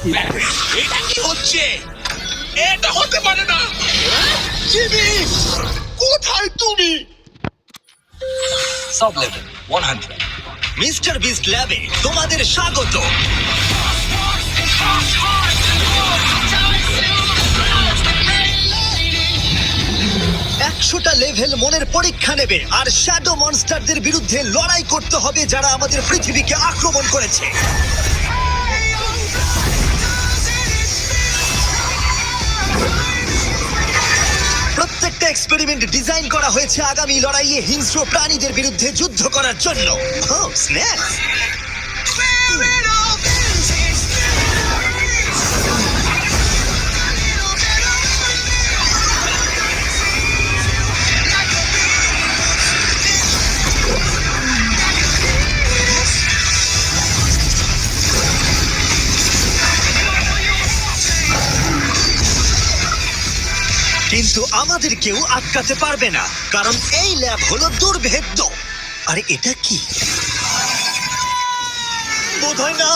এটা কি হচ্ছে এটা হতে পারে না জিমি কোথায় তুমি সব level one hundred Mister Beast ল্যাবে তোমাদের স্বাগত। একশোটা লেভেল মনের পরীক্ষা নেবে, আর শ্যাডো মনস্টারদের বিরুদ্ধে লড়াই করতে হবে যারা আমাদের পৃথিবীকে আক্রমণ করেছে। এক্সপেরিমেন্ট ডিজাইন করা হয়েছে আগামী লড়াইয়ে হিংস্র প্রাণীদের বিরুদ্ধে যুদ্ধ করার জন্য। Oh, কিন্তু আমাদের কেউ আটকাতে পারবে না, কারণ এই ল্যাব হলো দুর্ভেদ্য। আরে এটা কি? বোধ না।